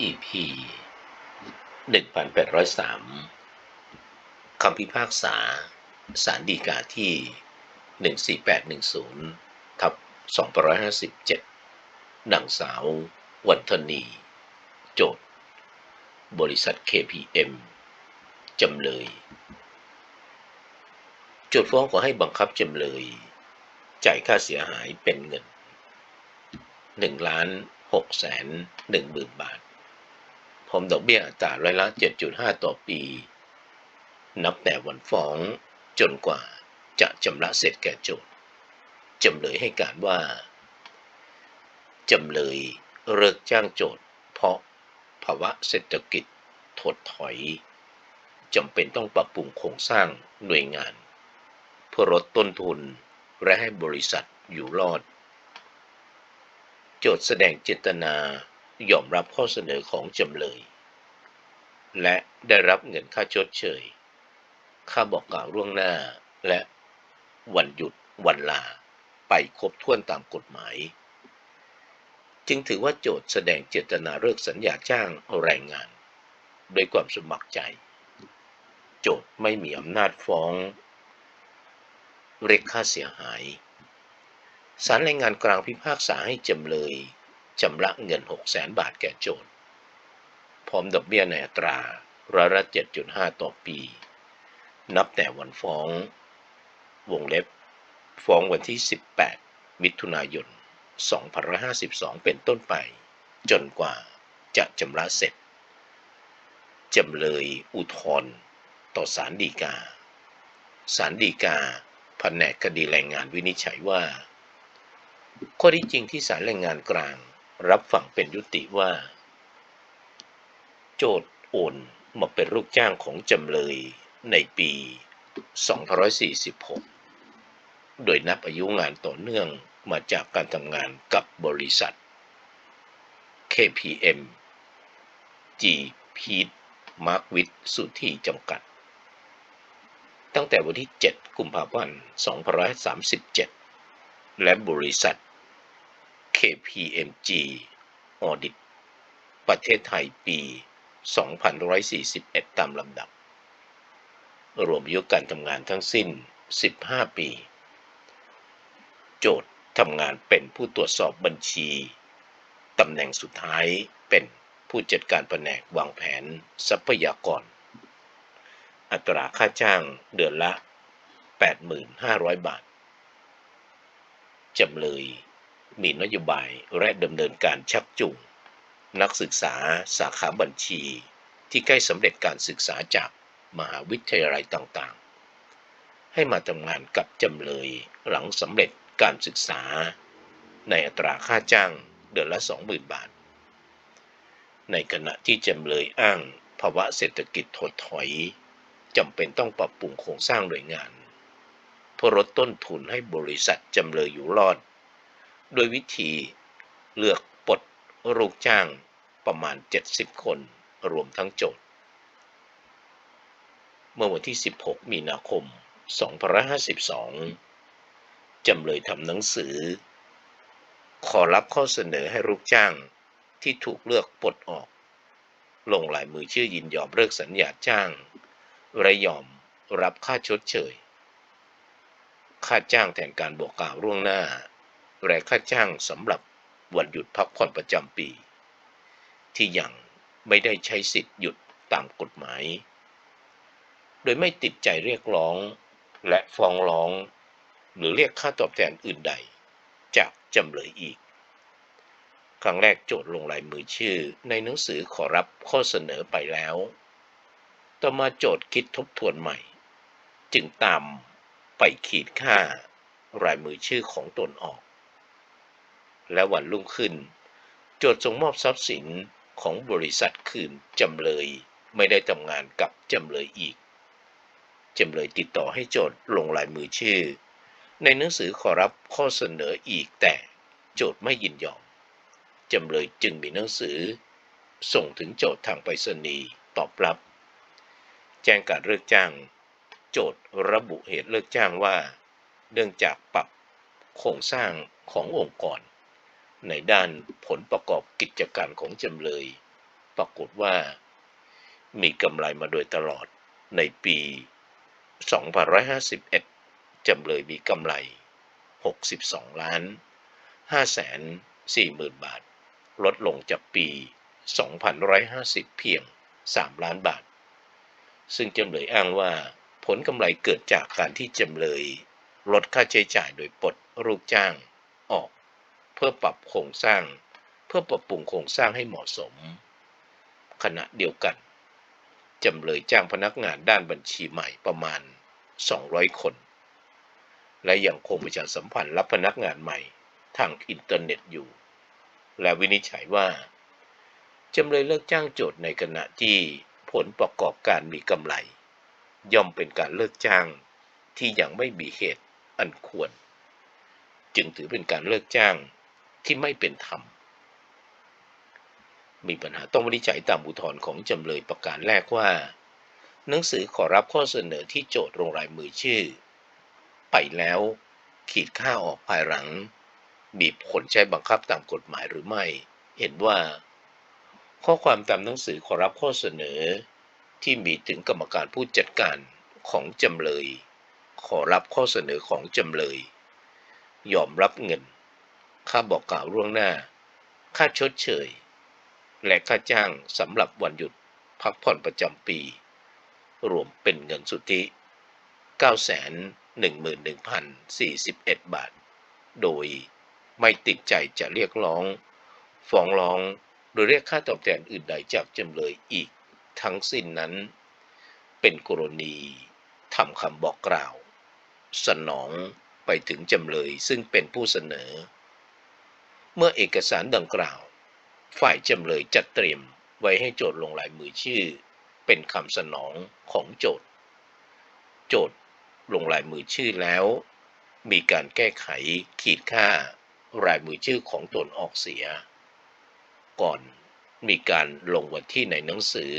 EP 1803 คำพิพากษาสารดีกาที่ 14810 ทับ 257 นางสาววันธนี โจทย์ บริษัท KPM จำเลย โจทย์ฟ้องขอให้บังคับจำเลย จ่ายค่าเสียหายเป็นเงิน 1 ล้าน6แสน1หมื่นบาท พร้อมดอกเบี้ยอัตราร้อยละ 7.5 ต่อปี นับแต่วันฟ้องจนกว่าจะชำระเสร็จแก่โจทย์จำเลยให้การว่าจำเลยเลิกจ้างโจทย์ เพราะภาวะเศรษฐกิจถดถอยจำเป็นต้องปรับปรุงโครงสร้างหน่วยงาน เพื่อลดต้นทุนและให้บริษัทอยู่รอด โจทย์แสดงเจตนา ยอมรับข้อเสนอของจำเลย และได้รับเงินค่าชดเชย ค่าบอกกล่าวล่วงหน้า และวันหยุดวันลาไปครบถ้วนตามกฎหมาย จึงถือว่าโจทย์แสดงเจตนาเลิกสัญญาจ้างแรงงาน โดยความสมัครใจ โจทย์ไม่มีอำนาจฟ้อง เรียกค่าเสียหายศาลแรงงานกลางพิพากษาให้จำเลย ชำระเงิน6 0 0แสนบาทแก่โจทย์พร้อมดอกเบี้ยในอัตราร้อยละ7.5 ต่อปี นับแต่วันฟ้อง วงเล็บ ฟ้องวันที่ 18 มิถุนายน 2552 เป็นต้นไป จนกว่าจะชำระเสร็จจำเลยอุทธรณ์ต่อศาลฎีกา ศาลฎีกาแผนกคดีแรงงานวินิจฉัยว่า ข้อที่จริงที่ศาลแรงงานกลาง รับฟังเป็นยุติว่า โจทย์โอนมาเป็นลูกจ้างของจำเลยในปี 2546 โดยนับอายุงานต่อเนื่องมาจากการทำงานกับบริษัท KPM G p e t Mark w i t สุธีจำกัด ตั้งแต่วันที่ 7 กุมภาพันธ์ 2537 และบริษัท KPMG Audit ประเทศไทยปี 2141 ตามลำดับ รวมอายุการทำงานทั้งสิ้น 15 ปี โจทย์ทำงานเป็นผู้ตรวจสอบบัญชี ตำแหน่งสุดท้ายเป็นผู้จัดการแผนกวางแผนทรัพยากร อัตราค่าจ้างเดือนละ 8,500 บาท จำเลย มีนโยบายและดำเนินการชักจูงนักศึกษาสาขาบัญชี ที่ใกล้สำเร็จการศึกษาจากมหาวิทยาลัยต่างๆ ให้มาทำงานกับจำเลยหลังสำเร็จการศึกษา ในอัตราค่าจ้างเดือนละ 20,000 บาท ในขณะที่จำเลยอ้างภาวะเศรษฐกิจถดถอยจำเป็นต้องปรับปรุงโครงสร้างหน่วยงานเพื่อลดต้นทุนให้บริษัทจำเลยอยู่รอด โดยวิธีเลือกปลดลูกจ้างประมาณ 70 คนรวมทั้งโจทย์ เมื่อวันที่ 16 มีนาคม 2552 จำเลยทำหนังสือ ขอรับข้อเสนอให้ลูกจ้างที่ถูกเลือกปลดออก ลงลายมือชื่อยินยอมเลิกสัญญาจ้างและยอมรับค่าชดเชย ค่าจ้างแทนการบอกกล่าวล่วงหน้า และค่าจ้างสำหรับวันหยุดพักผ่อนประจำปี ที่ยังไม่ได้ใช้สิทธิ์หยุดตามกฎหมาย โดยไม่ติดใจเรียกร้องและฟ้องร้อง หรือเรียกค่าตอบแทนอื่นใด จากจำเลยอีก ครั้งแรกโจทย์ลงลายมือชื่อในหนังสือขอรับข้อเสนอไปแล้ว ต่อมาโจทย์คิดทบทวนใหม่ จึงตามไปขีดค่ารายมือชื่อของตนออก และวันรุ่งขึ้น โจทย์ส่งมอบทรัพย์สินของบริษัทคืนจำเลยไม่ได้ทำงานกับจำเลยอีก จำเลยติดต่อให้โจทย์ลงลายมือชื่อ ในหนังสือขอรับข้อเสนออีกแต่โจทย์ไม่ยินยอม จำเลยจึงมีหนังสือ ส่งถึงโจทย์ทางไปรษณีย์ตอบรับ แจ้งการเลิกจ้าง โจทย์ระบุเหตุเลิกจ้างว่า เนื่องจากปรับโครงสร้างขององค์กร ในด้านผลประกอบกิจการของจำเลย ปรากฏว่า มีกำไรมาโดยตลอดในปี 2551 จำเลยมีกำไร 62 ล้าน5แสน4หมื่นบาท ลดลงจากปี2150 เพียง 3 ล้านบาท ซึ่งจำเลยอ้างว่าผลกำไรเกิดจากการที่จำเลย ลดค่าใช้จ่ายโดยปลดลูกจ้างออก เพื่อปรับโครงสร้าง เพื่อปรับปรุงโครงสร้างให้เหมาะสม ขณะเดียวกันจำเลยจ้างพนักงานด้านบัญชีใหม่ประมาณ 200 คน และยังคงประชาสัมพันธ์รับพนักงานใหม่ทางอินเทอร์เน็ตอยู่ และวินิจฉัยว่า จำเลยเลิกจ้างโจทย์ในขณะที่ผลประกอบการมีกำไร ย่อมเป็นการเลิกจ้างที่ยังไม่มีเหตุอันควร จึงถือเป็นการเลิกจ้าง ที่ไม่เป็นธรรม มีปัญหาต้องวินิจฉัยตามอุทธรณ์ของจำเลยประการแรกว่า หนังสือขอรับข้อเสนอที่โจทย์ลงรายมือชื่อ ไปแล้วขีดค่าออกภายหลัง มีผลใช้บังคับตามกฎหมายหรือไม่ เห็นว่า ข้อความตามหนังสือขอรับข้อเสนอ ที่มีถึงกรรมการผู้จัดการของจำเลย ขอรับข้อเสนอของจำเลย ยอมรับเงิน ค่าบอกกล่าวล่วงหน้า ค่าชดเชย และค่าจ้างสำหรับวันหยุดพักผ่อนประจำปี รวมเป็นเงินสุทธิ 911,041 บาท โดยไม่ติดใจจะเรียกร้อง ฟ้องร้องหรือเรียกค่าตอบแทนอื่นใดจากจำเลยอีก ทั้งสิ้นนั้น เป็นกรณีทำคำบอกกล่าว สนองไปถึงจำเลยซึ่งเป็นผู้เสนอ เมื่อเอกสารดังกล่าว ฝ่ายจำเลยจัดเตรียมไว้ให้โจทย์ลงลายมือชื่อ เป็นคำสนองของโจทย์ โจทย์ลงลายมือชื่อแล้ว มีการแก้ไขขีดค่า รายมือชื่อของตนออกเสีย ก่อนมีการลงวันที่ในหนังสือ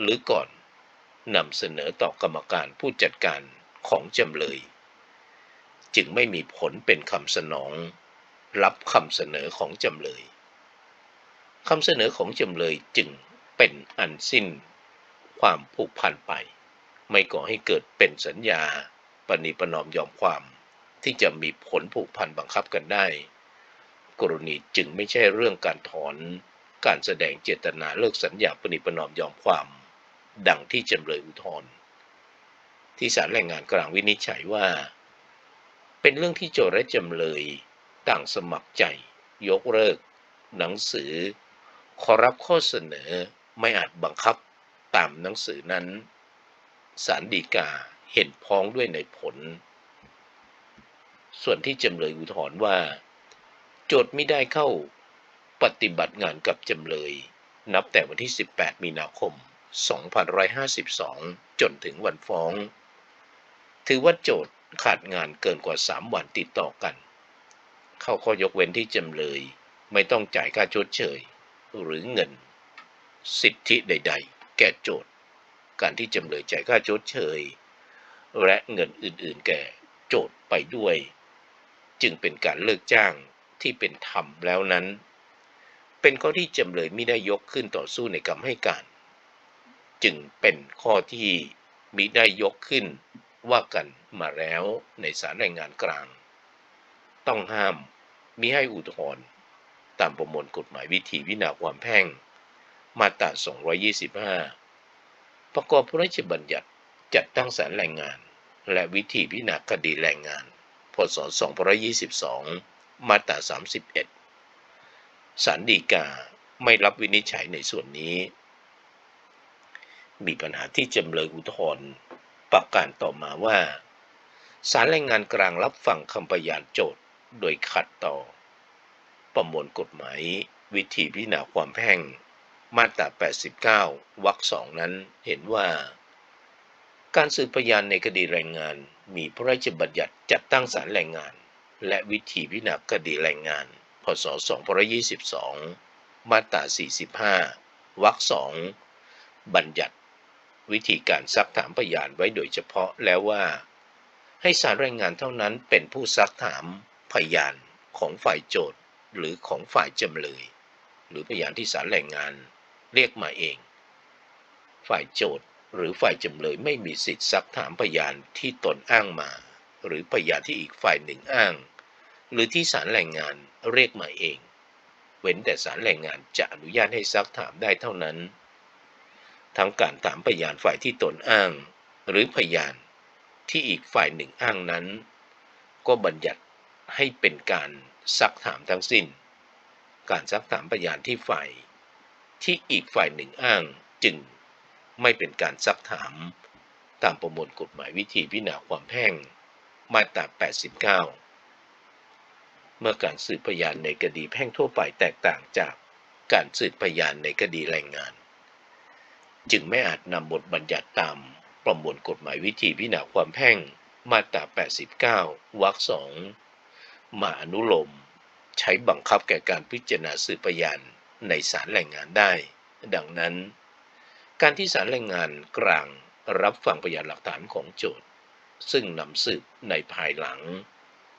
หรือก่อนนำเสนอต่อกรรมการผู้จัดการของจำเลย จึงไม่มีผลเป็นคำสนอง รับคำเสนอของจำเลยคำเสนอของจำเลยจึงเป็นอันสิ้นความผูกพันไป ไม่ก่อให้เกิดเป็นสัญญาปณิประนอมยอมความ ที่จะมีผลผูกพันบังคับกันได้ กรณีจึงไม่ใช่เรื่องการถอนการแสดงเจตนาเลิกสัญญาปณิประนอมยอมความ ดังที่จำเลยอุทธรณ์ที่ศาลแรงงานกลางวินิจฉัยว่า เป็นเรื่องที่โจทย์และจำเลย ต่างสมัครใจ ยกเลิก หนังสือ ขอรับข้อเสนอไม่อาจบังคับตามหนังสือนั้นศาลฎีกาเห็นพ้องด้วยในผล ส่วนที่จำเลยอุทธรณ์ว่า โจทย์ไม่ได้เข้าปฏิบัติงานกับจำเลย นับแต่วันที่ 18 มีนาคม 2552 จนถึงวันฟ้อง ถือว่าโจทย์ขาดงานเกินกว่า 3 วันติดต่อกัน เข้าข้อยกเว้นที่จำเลย ไม่ต้องจ่ายค่าชดเชย หรือเงิน สิทธิใด ๆ แก่โจทย์ การที่จำเลยจ่ายค่าชดเชย และเงินอื่นๆ แก่โจทย์ไปด้วย จึงเป็นการเลิกจ้างที่เป็นธรรมแล้วนั้น เป็นข้อที่จำเลยไม่ได้ยกขึ้นต่อสู้ในคำให้การ จึงเป็นข้อที่มิได้ยกขึ้นว่ากันมาแล้วในศาลแรงงานกลาง ต้องห้าม มิให้อุทธรณ์ตามประมวลกฎหมายวิธีวินาความแพ่ง มาตรา 225 ประกอบพระราชบัญญัติจัดตั้งศาลแรงงาน และวิธีพิจารณาคดีแรงงาน พศ 2522 มาตรา 31 ศาลฎีกาไม่รับวินิจฉัยในส่วนนี้ มีปัญหาที่จำเลยอุทธรณ์ประการต่อมาว่าศาลแรงงานกลางรับฟังคำพยานโจทย์ โดยขัดต่อ ประมวลกฎหมาย วิธีพิจารณาความแพ่งมาตรา 89 วรรคสองนั้นเห็นว่า การสืบพยานในคดีแรงงาน มีพระราชบัญญัติจัดตั้งศาลแรงงาน และวิธีพิจารณาคดีแรงงาน พศ 2522 มาตรา 45 วรรคสองบัญญัติ วิธีการซักถามพยานไว้โดยเฉพาะแล้วว่า ให้ศาลแรงงานเท่านั้นเป็นผู้ซักถาม พยานของฝ่ายโจทย์หรือของฝ่ายจำเลย หรือพยานที่ศาลแรงงานเรียกมาเอง ฝ่ายโจทย์หรือฝ่ายจำเลยไม่มีสิทธิ์ซักถามพยานที่ตนอ้างมา หรือพยานที่อีกฝ่ายหนึ่งอ้าง หรือที่ศาลแรงงานเรียกมาเอง เว้นแต่ศาลแรงงานจะอนุญาตให้ซักถามได้เท่านั้น ทั้งการถามพยานฝ่ายที่ตนอ้าง หรือพยานที่อีกฝ่ายหนึ่งอ้างนั้น ก็บัญญัติ ให้เป็นการซักถามทั้งสิ้น การซักถามพยานที่ฝ่าย ที่อีกฝ่ายหนึ่งอ้างจึงไม่เป็นการซักถาม ตามประมวลกฎหมายวิธีพิจารณาความแพ่งมาตรา 89 เมื่อการสืบพยานในคดีแพ่งทั่วไปแตกต่างจากการสืบพยานในคดีแรงงาน จึงไม่อาจนำบทบัญญัติตามประมวลกฎหมายวิธีพิจารณาความแพ่งมาตรา 89 วรรคสอง มาอนุโลม ใช้บังคับแก่การพิจารณาสืบพยานในศาลแรงงานได้ ดังนั้น การที่ศาลแรงงานกลางรับฟังพยานหลักฐานของโจทย์ ซึ่งนำสืบในภายหลัง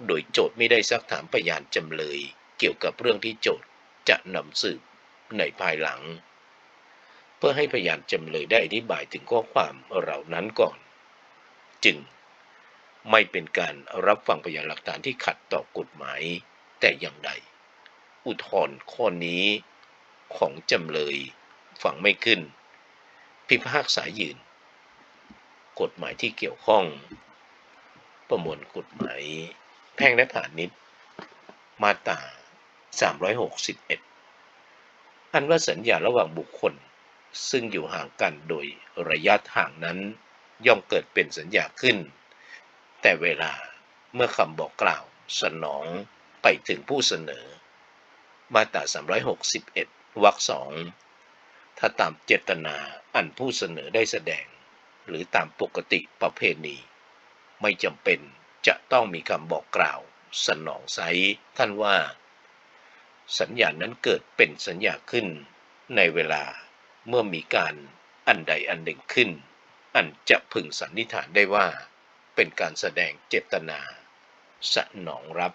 โดยโจทย์ไม่ได้ซักถามพยานจำเลย เกี่ยวกับเรื่องที่โจทย์จะนำสืบในภายหลัง เพื่อให้พยานจำเลยได้อธิบายถึงข้อความเหล่านั้นก่อน จึง ไม่เป็นการรับฟังพยานหลักฐานที่ขัดต่อกฎหมาย แต่อย่างใด อุทธรณ์ข้อนี้ของจำเลยฟังไม่ขึ้น พิพากษายืน กฎหมายที่เกี่ยวข้อง ประมวลกฎหมายแพ่งและพาณิชย์มาตรา361 อันว่าสัญญาระหว่างบุคคล ซึ่งอยู่ห่างกันโดยระยะห่างนั้น ย่อมเกิดเป็นสัญญาขึ้น แต่เวลาเมื่อคำบอกกล่าวสนองไปถึงผู้เสนอ มาตรา 361 วรรคสองถ้าตามเจตนาอันผู้เสนอได้แสดง หรือตามปกติประเพณี ไม่จำเป็นจะต้องมีคำบอกกล่าว สนองไซท่านว่า สัญญานั้นเกิดเป็นสัญญาขึ้น ในเวลาเมื่อมีการอันใดอันหนึ่งขึ้น อันจะพึงสันนิษฐานได้ว่า เป็นการแสดงเจตนา สนองรับ